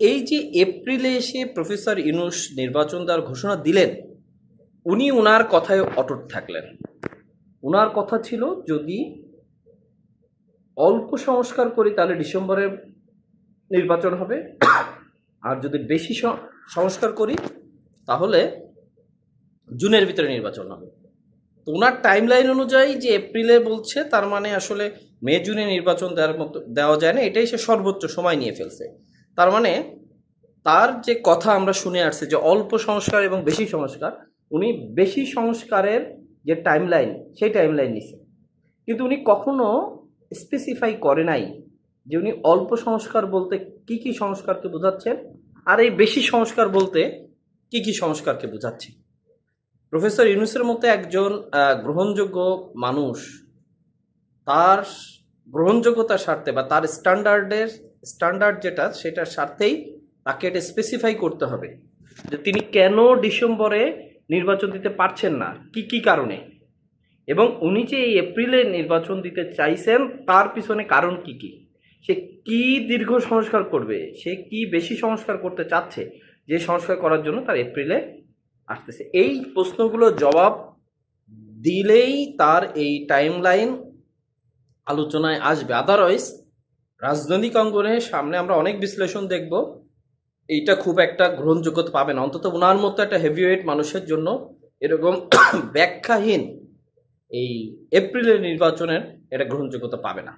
এই যে এপ্রিলে এসে প্রফেসর ইনুস নির্বাচন দেওয়ার ঘোষণা দিলেন, উনি ওনার কথায় অটুট থাকলেন। ওনার কথা ছিল, যদি অল্প সংস্কার করি তাহলে ডিসেম্বরে নির্বাচন হবে। আর যদি বেশি সংস্কার করি, তাহলে জুনের ভিতরে নির্বাচন হবে। তো ওনার টাইম লাইন অনুযায়ী যে এপ্রিলে বলছে, তার মানে আসলে মে জুনে নির্বাচন দেওয়ার মতো, দেওয়া যায় না। এটাই সে সর্বোচ্চ সময় নিয়ে ফেলছে। তার মানে তার যে কথা আমরা শুনে আসছি, যে অল্প সংস্কার এবং বেশি সংস্কার, উনি বেশি সংস্কারের যে টাইম লাইন সেই টাইম লাইন নিছে। কিন্তু উনি কখনো স্পেসিফাই করে নাই যে উনি অল্প সংস্কার বলতে কি কি সংস্কারকে বোঝাচ্ছেন আর এই বেশি সংস্কার বলতে কি কি সংস্কারকে বোঝাচ্ছে প্রফেসর ইউনুসের মতো একজন গ্রহণযোগ্য মানুষ, তার গ্রহণযোগ্যতার স্বার্থে বা তার স্ট্যান্ডার্ডের, স্ট্যান্ডার্ড যেটা সেটার স্বার্থেই তাকে এটা স্পেসিফাই করতে হবে। যে তিনি কেন ডিসেম্বরে নির্বাচন দিতে পারছেন না? কি কি কারণে? এবং উনি যে এই এপ্রিলে নির্বাচন দিতে চাইছেন, তার পিছনে কারণ কি কি? সে কি দীর্ঘ সংস্কার করবে? সে কি বেশি সংস্কার করতে চাচ্ছে? যে সংস্কার করার জন্য তার এপ্রিলে আসতেছে। এই প্রশ্নগুলো জবাব দিলেই তার এই টাইম লাইন আলোচনায় আসবে। আদারওয়াইজ রাজধানী অঙ্গনে সামনে আমরা অনেক বিশ্লেষণ দেখব। এইটা খুব একটা গ্রহণযোগ্যতা পাবে না। অন্তত ওনার মতো একটা হেভিওয়েট মানুষের জন্য এরকম ব্যাখ্যাহীন এই এপ্রিলের নির্বাচনের এটা গ্রহণযোগ্যতা পাবে না।